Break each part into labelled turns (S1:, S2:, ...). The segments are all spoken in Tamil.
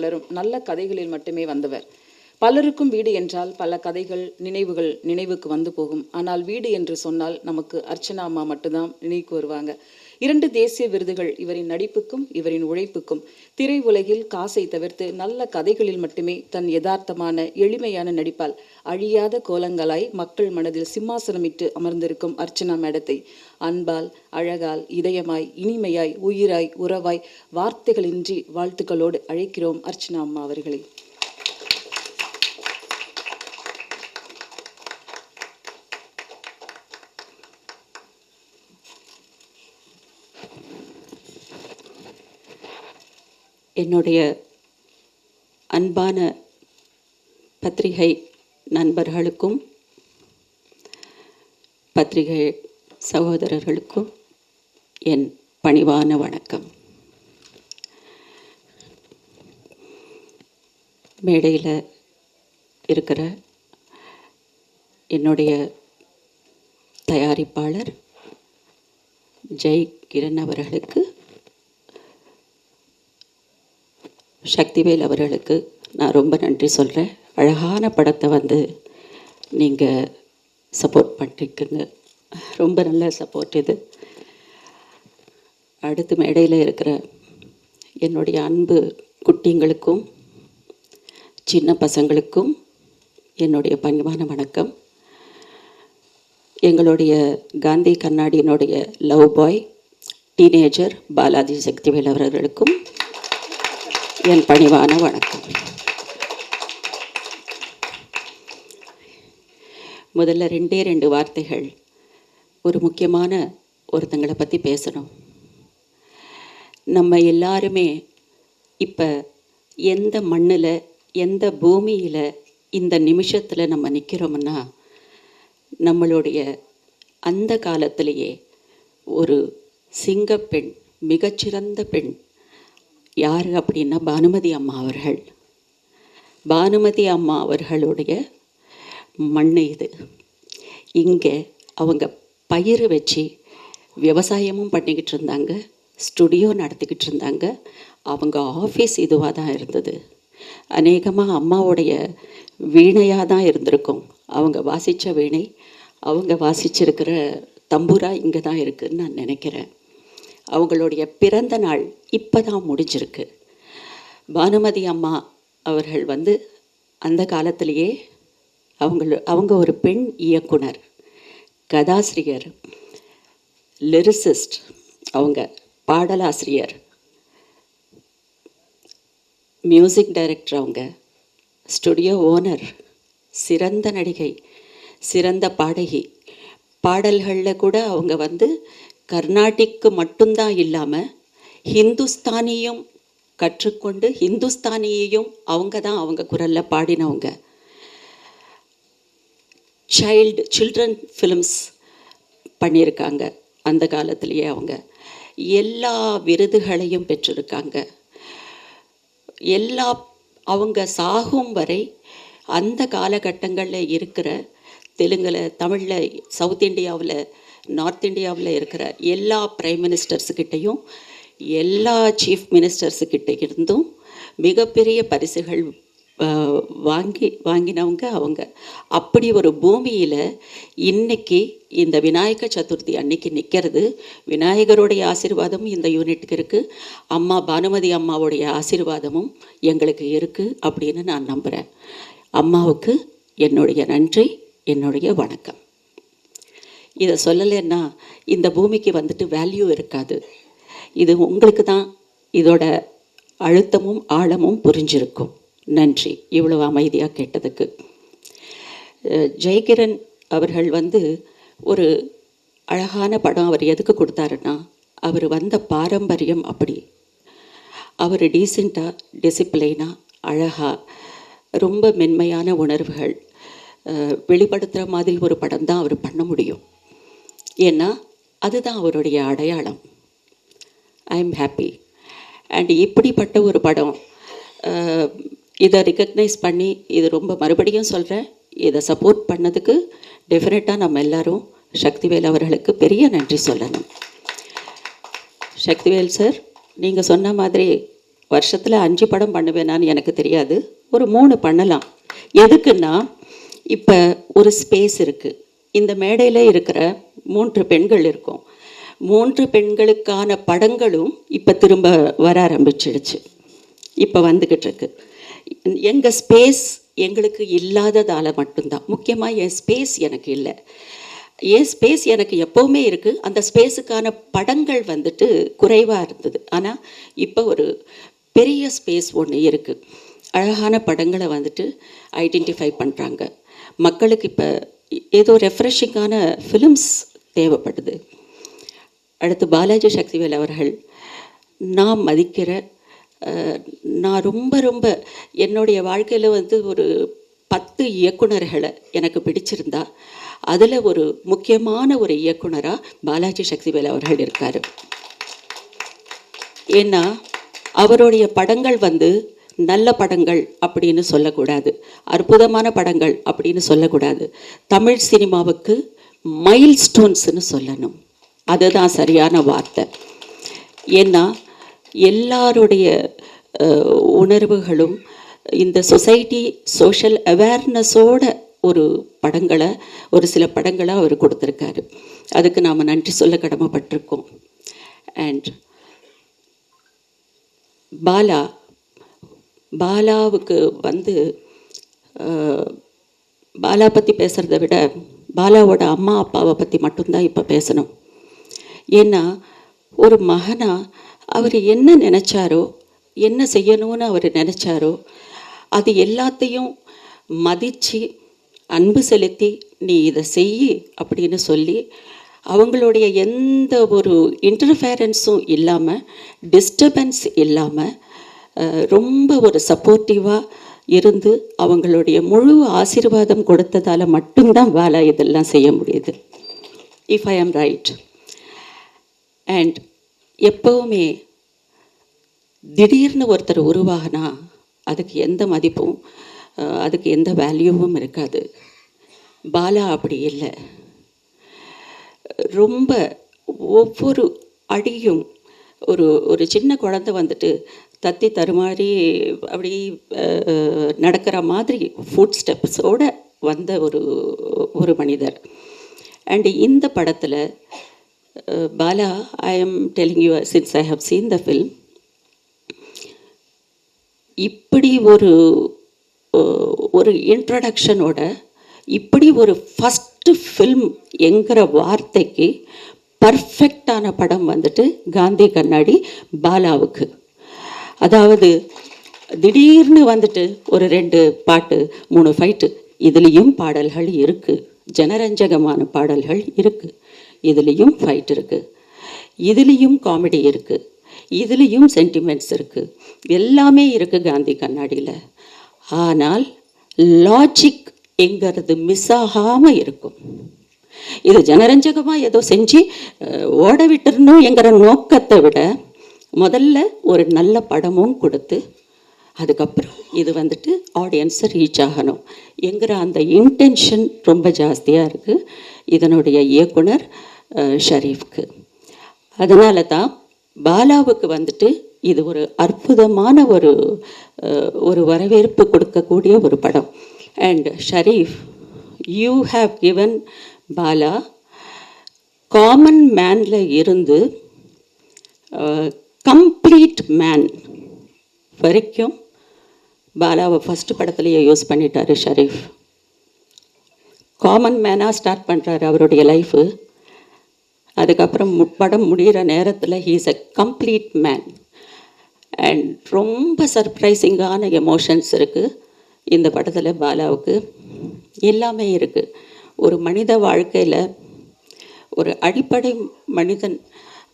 S1: பலரும் நல்ல கதைகளில் மட்டுமே வந்தவர். பலருக்கும் வீடு என்றால் பல கதைகள் நினைவுகள் நினைவுக்கு வந்து போகும். ஆனால் வீடு என்று சொன்னால் நமக்கு அர்ச்சனா அம்மா மட்டும்தான் நினைவுக்கு வருவாங்க. இரண்டு தேசிய விருதுகள் இவரின் நடிப்புக்கும் இவரின் உழைப்புக்கும். திரை உலகில் காசை தவிர்த்து நல்ல கதைகளில் மட்டுமே தன் யதார்த்தமான எளிமையான நடிப்பால் அழியாத கோலங்களாய் மக்கள் மனதில் சிம்மாசனமிட்டு அமர்ந்திருக்கும் அர்ச்சனா மேடத்தை. அன்பால் அழகால் இதயமாய் இனிமையாய் உயிராய் உறவாய் வார்த்தைகளின்றி வாழ்த்துக்களோடு அழைக்கிறோம் அர்ச்சனா அம்மா அவர்களை.
S2: என்னுடைய அன்பான பத்திரிகை நண்பர்களுக்கும் பத்திரிகை சகோதரர்களுக்கும் என் பணிவான வணக்கம். மேடையில் இருக்கிற என்னுடைய தயாரிப்பாளர் ஜெய் கிரண் அவர்களுக்கு சக்திவேல் அவர்களுக்கு நான் ரொம்ப நன்றி சொல்கிறேன் அழகான படத்தை வந்து நீங்கள் சப்போர்ட் பண்ணிருக்குங்க ரொம்ப நல்ல சப்போர்ட் இது. அடுத்து மேடையில் இருக்கிற என்னுடைய அன்பு குட்டிங்களுக்கும் சின்ன பசங்களுக்கும் என்னுடைய பணிவான வணக்கம். எங்களுடைய Gandhi கண்ணாடியினுடைய love boy teenager Balaji Sakthivel அவர்களுக்கும் என் பணிவான வணக்கம். முதல்ல ரெண்டே ரெண்டு வார்த்தைகள். ஒரு முக்கியமான ஒருத்தங்களை பற்றி பேசணும். நம்ம எல்லாருமே இப்போ எந்த மண்ணில் எந்த பூமியில் இந்த நிமிஷத்தில் நம்ம நிற்கிறோம்னா நம்மளுடைய அந்த காலத்திலேயே ஒரு சிங்கப்பெண் மிகச்சிறந்த பெண் யார் அப்படின்னா பானுமதி அம்மா அவர்கள். பானுமதி அம்மா அவர்களுடைய மண் இது. இங்கே அவங்க பயிர் வச்சு விவசாயமும் பண்ணிக்கிட்டு இருந்தாங்க ஸ்டுடியோ நடத்திக்கிட்டு இருந்தாங்க. அவங்க ஆஃபீஸ் இதுவாக தான் இருந்தது. அநேகமாக அம்மாவுடைய வீணையாக தான் இருந்திருக்கும். அவங்க வாசித்த வீணை அவங்க வாசிச்சிருக்கிற தம்பூரா இங்கே தான் இருக்குதுன்னு நான் நினைக்கிறேன். அவங்களுடைய பிறந்த நாள் இப்போ தான் முடிஞ்சிருக்கு. பானுமதி அம்மா அவர்கள் வந்து அந்த காலத்திலேயே அவங்க அவங்க ஒரு பெண் இயக்குனர் கதாசிரியர் லிரிசிஸ்ட் அவங்க பாடலாசிரியர் மியூசிக் டைரக்டர் அவங்க ஸ்டுடியோ ஓனர் சிறந்த நடிகை சிறந்த பாடகி. பாடல்களில் கூட அவங்க வந்து கர்நாடிக்கு மட்டும்தான் இல்லாமல் ஹிந்துஸ்தானியும் கற்றுக்கொண்டு ஹிந்துஸ்தானியையும் அவங்க தான் அவங்க குரலில் பாடினவங்க. சைல்டு சில்ட்ரன் ஃபிலிம்ஸ் பண்ணியிருக்காங்க. அந்த காலத்திலேயே அவங்க. எல்லா விருதுகளையும் பெற்றிருக்காங்க. எல்லா அவங்க சாகும் வரை அந்த காலகட்டங்களில் இருக்கிற தெலுங்கில் தமிழில் சவுத் இந்தியாவில் நார்த் இந்தியாவில் இருக்கிற எல்லா பிரைம் மினிஸ்டர்ஸுக்கிட்டேயும் எல்லா சீஃப் மினிஸ்டர்ஸுக்கிட்ட இருந்தும் மிகப்பெரிய பரிசுகள் வாங்கி வாங்கினவங்க அவங்க. அப்படி ஒரு பூமியில் இன்னைக்கு இந்த விநாயக சதுர்த்தி அன்னைக்கு நிற்கிறது விநாயகருடைய ஆசீர்வாதமும் இந்த யூனிட்டுக்கு இருக்குது அம்மா பானுமதி அம்மாவுடைய ஆசிர்வாதமும் எங்களுக்கு இருக்குது அப்படின்னு நான் நம்புகிறேன் அம்மாவுக்கு என்னுடைய நன்றி என்னுடைய வணக்கம். இதை சொல்லலைன்னா இந்த பூமிக்கு வந்துட்டு வேல்யூ இருக்காது. இது உங்களுக்கு தான் இதோட அழுத்தமும் ஆழமும் புரிஞ்சிருக்கும். நன்றி. இவ்வளவு அமைதியாக கேட்டதுக்கு. ஜெயகிரன் ஜெயகிரண் அவர்கள் வந்து ஒரு அழகான படம் அவர் எதுக்கு கொடுத்தாருன்னா அவர் வந்த பாரம்பரியம் அப்படி. அவர் டீசெண்டாக டிசிப்ளைனாக அழகாக ரொம்ப மென்மையான உணர்வுகள் வெளிப்படுத்துகிற மாதிரி ஒரு படம் தான் அவர் பண்ண முடியும். ஏன்னா அதுதான் அவருடைய அடையாளம். ஐ எம் ஹாப்பி அண்ட் இப்படிப்பட்ட ஒரு படம் இதை ரெக்கக்னைஸ் பண்ணி இது ரொம்ப மறுபடியும் சொல்கிறேன் இதை சப்போர்ட் பண்ணதுக்கு டெஃபினட்டாக நம்ம எல்லாரும் சக்திவேல் அவர்களுக்கு பெரிய நன்றி சொல்லணும். சக்திவேல் சார் நீங்கள் சொன்ன மாதிரி வருஷத்தில் அஞ்சு படம் பண்ணுவேனான்னு எனக்கு தெரியாது. ஒரு மூணு பண்ணலாம். எதுக்குன்னா இப்போ ஒரு ஸ்பேஸ் இருக்குது இந்த மேடையில் இருக்கிற மூன்று பெண்கள் இருக்கும். மூன்று பெண்களுக்கான படங்களும் இப்போ திரும்ப வர ஆரம்பிச்சிடுச்சு. இப்போ வந்துக்கிட்டு இருக்கு. எங்கள் ஸ்பேஸ் எங்களுக்கு இல்லாததால் மட்டும்தான். முக்கியமாக என் ஸ்பேஸ் எனக்கு இல்லை. என் ஸ்பேஸ் எனக்கு எப்போவுமே இருக்குது அந்த ஸ்பேஸுக்கான படங்கள் வந்துட்டு குறைவாக இருந்தது. ஆனால் இப்போ ஒரு பெரிய ஸ்பேஸ் ஒன்று இருக்குது அழகான படங்களை வந்துட்டு ஐடென்டிஃபை பண்ணுறாங்க மக்களுக்கு இப்போ ஏதோ ரெஃப்ரெஷிங்கான ஃபிலிம்ஸ் தேவைப்படுது. அடுத்து பாலாஜி சக்திவேல் அவர்கள் நாம் மதிக்கிற நான் ரொம்ப ரொம்ப என்னுடைய வாழ்க்கையில் வந்து ஒரு பத்து இயக்குனர்களை எனக்கு பிடிச்சிருந்தா அதில் ஒரு முக்கியமான ஒரு இயக்குனராக பாலாஜி சக்திவேல் அவர்கள் இருக்கார். ஏன்னா அவருடைய படங்கள் வந்து நல்ல படங்கள் அப்படின்னு சொல்லக்கூடாது அற்புதமான படங்கள் அப்படின்னு சொல்லக்கூடாது. தமிழ் சினிமாவுக்கு மைல் ஸ்டோன்ஸ்னு சொல்லணும். அதுதான் சரியான வார்த்தை. ஏன்னா எல்லாருடைய அஹ், உணர்வுகளும் இந்த சொசைட்டி சோஷியல் அவேர்னஸோட ஒரு படங்களை ஒரு சில படங்களை அவர் கொடுத்துருக்காரு. அதுக்கு நாம் நன்றி சொல்ல கடமைப்பட்டிருக்கோம். அண்ட் பாலா பாலாவுக்கு வந்து பாலா பற்றி பேசுகிறத விட பாலாவோட அம்மா அப்பாவை பற்றி மட்டும்தான் இப்போ பேசணும். ஏன்னா ஒரு மகனா அவர் என்ன நினச்சாரோ என்ன செய்யணும்னு அவர் நினச்சாரோ அது எல்லாத்தையும் மதித்து அன்பு செலுத்தி நீ இதை செய் அப்படின்னு சொல்லி அவங்களுடைய எந்த ஒரு இன்டர்ஃபேரன்ஸும் இல்லாமல் டிஸ்டர்பன்ஸ் இல்லாமல் ரொம்ப ஒரு சப்போர்ட்டிவாக இருந்து அவங்களுடைய முழு ஆசீர்வாதம் கொடுத்ததால் மட்டும்தான் வேலை இதெல்லாம் செய்ய முடியுது. இஃப் ஐ ஆம் ரைட் அண்ட் எப்போவுமே திடீர்னு ஒருத்தர் உருவாகினா அதுக்கு எந்த மதிப்பும் அதுக்கு எந்த வேல்யூவும் இருக்காது. பாலா அப்படி இல்லை. ரொம்ப ஒவ்வொரு அடியும் ஒரு ஒரு சின்ன குழந்தை வந்துட்டு தத்தி தருமாறி அப்படி நடக்கிற மாதிரி ஃபுட் ஸ்டெப்ஸோட வந்த ஒரு ஒரு மனிதர். அண்டு இந்த படத்தில் Bala I am telling you since I have seen the film இப்படி ஒரு uh, ஒரு இன்ட்ரடக்ஷனோட இப்படி ஒரு ஃபஸ்ட்டு ஃபில்ம் என்கிற வார்த்தைக்கு பர்ஃபெக்டான படம் வந்துட்டு காந்தி கண்ணாடி பாலாவுக்கு. அதாவது திடீர்னு வந்துட்டு ஒரு ரெண்டு பாட்டு மூணு ஃபைட்டு இதுலேயும் பாடல்கள் இருக்குது ஜனரஞ்சகமான பாடல்கள் இருக்குது இதுலேயும் ஃபைட் இருக்குது இதுலேயும் காமெடி இருக்குது இதுலேயும் சென்டிமெண்ட்ஸ் இருக்குது எல்லாமே இருக்குது காந்தி கண்ணாடியில். ஆனால் லாஜிக் எங்கிறது மிஸ் ஆகாமல் இருக்கும். இது ஜனரஞ்சகமாக ஏதோ செஞ்சு ஓட விட்டுறணும் என்கிற நோக்கத்தை விட முதல்ல ஒரு நல்ல படமும் கொடுத்து அதுக்கப்புறம் இது வந்துட்டு ஆடியன்ஸை ரீச் ஆகணும் என்கிற அந்த இன்டென்ஷன் ரொம்ப ஜாஸ்தியாக இருக்குது இதனுடைய இயக்குனர் ஷரீஃப்க்கு. அதனால தான் பாலாவுக்கு வந்துட்டு இது ஒரு அற்புதமான ஒரு ஒரு வரவேற்பு கொடுக்கக்கூடிய ஒரு படம். And Sharif you have given Bala common மேனில் இருந்து கம்ப்ளீட் மேன் வரைக்கும் பாலாவை ஃபஸ்ட்டு படத்துலையே யூஸ் பண்ணிட்டாரு ஷரீஃப். காமன் மேனாக ஸ்டார்ட் பண்ணுறாரு அவருடைய லைஃபு அதுக்கப்புறம் படம் முடிகிற நேரத்தில் he's a complete man and ரொம்ப சர்ப்ரைசிங்கான எமோஷன்ஸ் இருக்குது இந்த படத்தில் பாலாவுக்கு. எல்லாமே இருக்குது ஒரு மனித வாழ்க்கையில் ஒரு அடிப்படை மனிதன்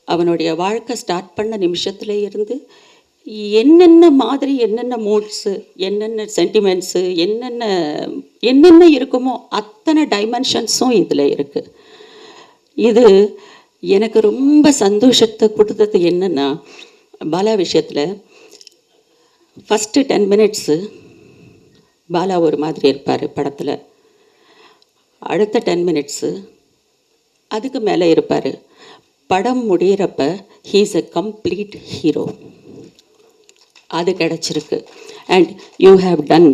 S2: அவனுடைய வாழ்க்கை ஸ்டார்ட் பண்ண நிமிஷத்துல இருந்து என்னென்ன மாதிரி என்னென்ன மூட்ஸு என்னென்ன சென்டிமெண்ட்ஸு என்னென்ன என்னென்ன இருக்குமோ அத்தனை டைமென்ஷன்ஸும் இதில் இருக்குது இது எனக்கு ரொம்ப சந்தோஷத்தை கொடுத்தது என்னென்னா பாலா விஷயத்தில் ஃபஸ்ட்டு டென் மினிட்ஸு பாலா ஒரு மாதிரி இருப்பார் படத்தில். அடுத்த டென் மினிட்ஸு அதுக்கு மேலே இருப்பார். படம் முடிகிறப்ப ஹீஸ் அ கம்ப்ளீட் ஹீரோ அது கிடச்சிருக்கு. And you have done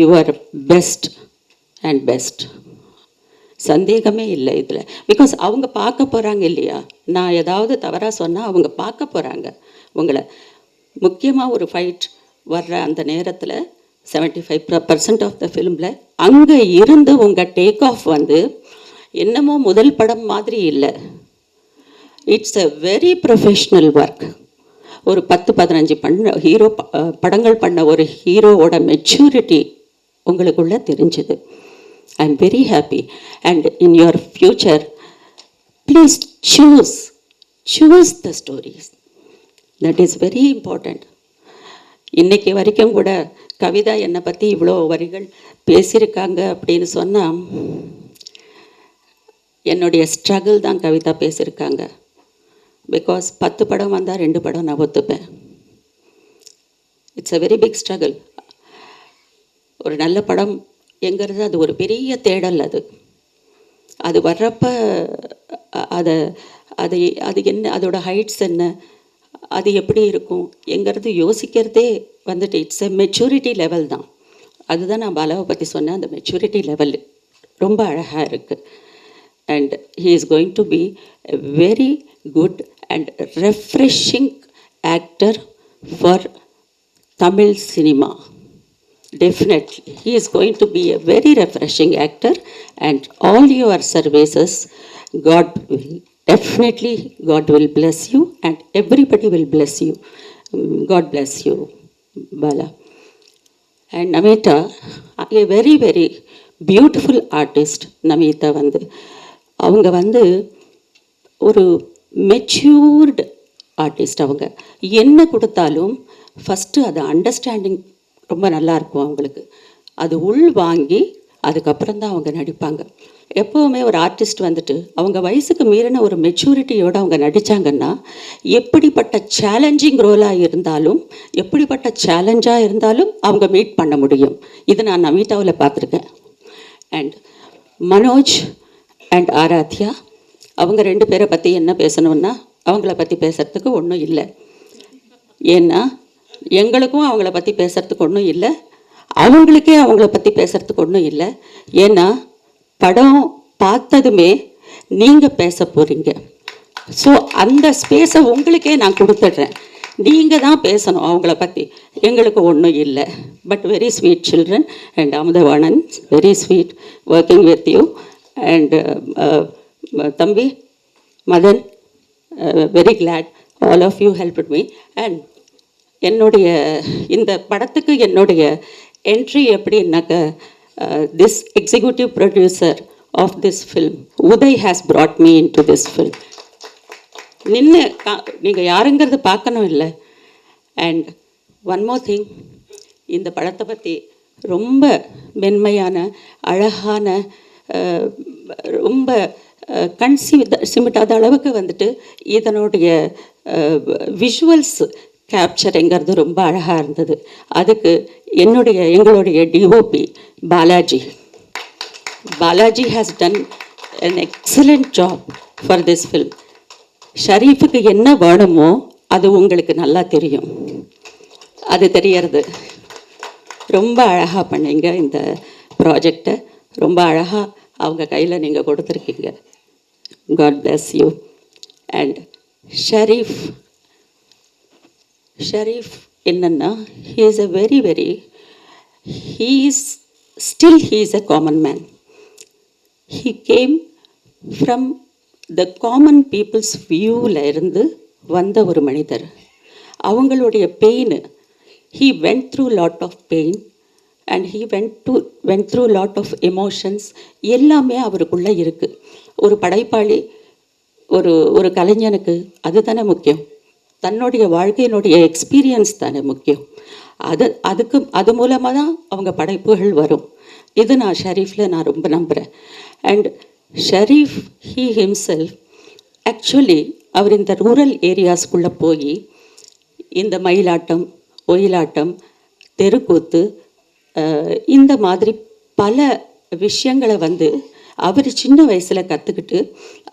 S2: your best and best சந்தேகமே இல்லை இதில். பிகாஸ் அவங்க பார்க்க போகிறாங்க இல்லையா? நான் ஏதாவது தவறாக சொன்னால் அவங்க பார்க்க போகிறாங்க உங்களை முக்கியமாக ஒரு ஃபைட் வர்ற அந்த நேரத்தில் 75% ஃபைவ் பர்சன்ட் ஆஃப் த ஃபிலிமில் அங்கே இருந்து உங்கள் டேக் ஆஃப் வந்து என்னமோ முதல் படம் மாதிரி இல்லை. It's a very professional work ஒரு பத்து பதினஞ்சு பண்ண ஹீரோ படங்கள் பண்ண ஒரு ஹீரோவோட மெச்சூரிட்டி உங்களுக்குள்ளே தெரிஞ்சுது. I am very happy and in your future please choose choose the stories that is very important இன்றைக்கி வரைக்கும் கூட கவிதா என்னை பற்றி இவ்வளோ வரிகள் பேசியிருக்காங்க அப்படின்னு சொன்னால் என்னுடைய ஸ்ட்ரகிள் தான் கவிதா பேசியிருக்காங்க. பிகாஸ் பத்து படம் வந்தால் ரெண்டு படம் நான் ஒத்துப்பேன். It's a very big struggle ஒரு நல்ல படம் எங்கிறது அது ஒரு பெரிய தேடல் அது. அது வர்றப்ப அதை அது அது என்ன அதோட ஹைட்ஸ் என்ன அது எப்படி இருக்கும் எங்கிறது யோசிக்கிறதே வந்துட்டு இட்ஸ் எ மெச்சூரிட்டி லெவல் தான். அதுதான் நான் பாலாவை பற்றி சொன்னேன் அந்த மெச்சூரிட்டி லெவல் ரொம்ப அழகாக இருக்குது and he is going to be a very good and refreshing actor for Tamil cinema Definitely. He is going to be a very refreshing actor and all your services, God will, definitely God will bless you and everybody will bless you. Mm, God bless you, Bala. And Namita, a very, very beautiful artist, Namita வந்து அவங்க வந்து ஒரு மெச்சூர்டு ஆர்டிஸ்ட் அவங்க என்ன கொடுத்தாலும் ஃபஸ்ட்டு அது அண்டர்ஸ்டாண்டிங் ரொம்ப நல்லா இருக்கும் அவங்களுக்கு. அது உள் வாங்கி அதுக்கப்புறம் தான் அவங்க நடிப்பாங்க. எப்போவுமே ஒரு ஆர்டிஸ்ட் வந்துட்டு அவங்க வயசுக்கு மீறின ஒரு மெச்சூரிட்டியோடு அவங்க நடித்தாங்கன்னா எப்படிப்பட்ட சேலஞ்சிங் ரோலாக இருந்தாலும் எப்படிப்பட்ட சேலஞ்சாக இருந்தாலும் அவங்க மீட் பண்ண முடியும். இது நான் நவீட்டாவில் பார்த்துருக்கேன். அண்ட் மனோஜ் அண்ட் ஆராத்யா அவங்க ரெண்டு பேரை பற்றி என்ன பேசணும்னா அவங்கள பற்றி பேசுகிறதுக்கு ஒன்றும் இல்லை. ஏன்னா எங்களுக்கும் அவங்கள பற்றி பேசுகிறதுக்கு ஒன்றும் இல்லை. அவங்களுக்கே அவங்கள பற்றி பேசுறதுக்கு ஒன்றும் இல்லை. ஏன்னா படம் பார்த்ததுமே நீங்கள் பேச போகிறீங்க ஸோ அந்த ஸ்பேஸை உங்களுக்கே நான் கொடுத்துட்றேன். நீங்கள் தான் பேசணும் அவங்கள பற்றி எங்களுக்கு ஒன்றும் இல்லை. But very sweet children and Amudhavanan very sweet working with you and தம்பி Madhan very glad all of you help me and என்னுடைய இந்த படத்துக்கு என்னுடைய entry எப்படின்னாக்க this executive producer of this film Uday has brought me into this film நின்று கா நீங்கள் யாருங்கிறது பார்க்கணும் இல்லை. அண்ட் ஒன் மோர் திங் இந்த படத்தை பற்றி ரொம்ப மென்மையான அழகான ரொம்ப கண் சிமிட்ட சிமிட்டாத அளவுக்கு வந்துட்டு இதனுடைய விஷுவல்ஸ் கேப்சருங்கிறது ரொம்ப அழகாக இருந்தது. அதுக்கு என்னுடைய எங்களுடைய DOP Balaji. Balaji has done an excellent job for this film ஷரீஃபுக்கு என்ன வேணுமோ அது உங்களுக்கு நல்லா தெரியும். அது தெரியறது. ரொம்ப அழகாக பண்ணீங்க இந்த ப்ராஜெக்டை ரொம்ப அழகாக அவங்க கையில் நீங்கள் கொடுத்துருக்கீங்க. God bless you and Sharif Sharif என்னன்னா he is a very very he is still he is a common man he came from the common people's வியூவில் இருந்து வந்த ஒரு மனிதர். அவங்களுடைய pain he went through lot of pain and he went to went through lot of emotions எல்லாமே அவருக்குள்ளே இருக்குது ஒரு படைப்பாளி ஒரு ஒரு கலைஞனுக்கு அதுதானே முக்கியம். தன்னுடைய வாழ்க்கையினுடைய எக்ஸ்பீரியன்ஸ் தானே முக்கியம். அது அதுக்கு அது மூலமாக தான் அவங்க படைப்புகள் வரும். இது நான் ஷரீஃபில் நான் ரொம்ப நம்புகிறேன் and Sharif he himself actually அவர் இந்த ரூரல் ஏரியாஸ்குள்ளே போய் இந்த மயிலாட்டம் ஒயிலாட்டம் தெருக்கூத்து இந்த மாதிரி பல விஷயங்களை வந்து அவர் சின்ன வயசில் கற்றுக்கிட்டு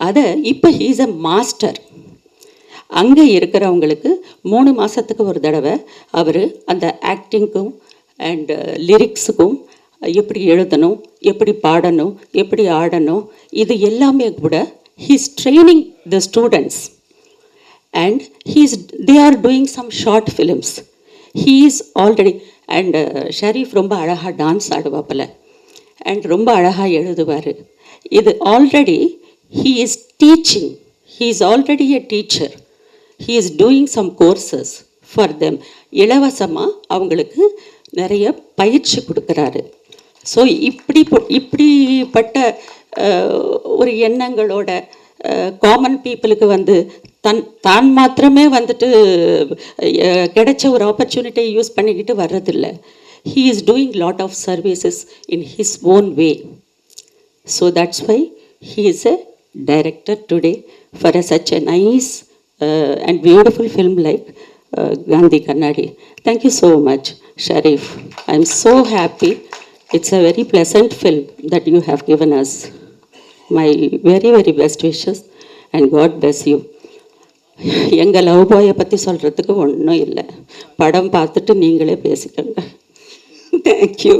S2: அதை இப்போ ஹீஸ் அ மாஸ்டர் அங்கே இருக்கிறவங்களுக்கு மூணு மாதத்துக்கு ஒரு தடவை அவர் அந்த ஆக்டிங்க்கும் அண்டு லிரிக்ஸுக்கும் uh, எப்படி எழுதணும் எப்படி பாடணும் எப்படி ஆடணும் இது எல்லாமே கூட he's training the students and he's they are doing some short films he is already and Sharif uh, ரொம்ப அழகாக டான்ஸ் ஆடுவாப்பில். அண்ட் ரொம்ப அழகாக எழுதுவார். இது already he is teaching he is already a teacher he is doing some courses for them இலவசமாக அவங்களுக்கு நிறைய பயிற்சி கொடுக்குறாரு. ஸோ இப்படி இப்படிப்பட்ட ஒரு எண்ணங்களோட காமன் பீப்புளுக்கு வந்து தன் தான் மாத்திரமே வந்துட்டு கிடைச்ச ஒரு ஆப்பர்ச்சுனிட்டியை யூஸ் பண்ணிக்கிட்டு வர்றதில்ல. He is doing lot of services in his own way so that's why he is a director today for a such a nice and beautiful film like uh, Gandhi Kannadi. Thank you so much, Sharif. I'm so happy. It's a very pleasant film that you have given us. My very, very best wishes and God bless you. எங்கள் லவ் பாயை பற்றி சொல்கிறதுக்கு ஒன்றும் இல்லை படம் பார்த்துட்டு நீங்களே பேசிக்கோங்க தேங்க்யூ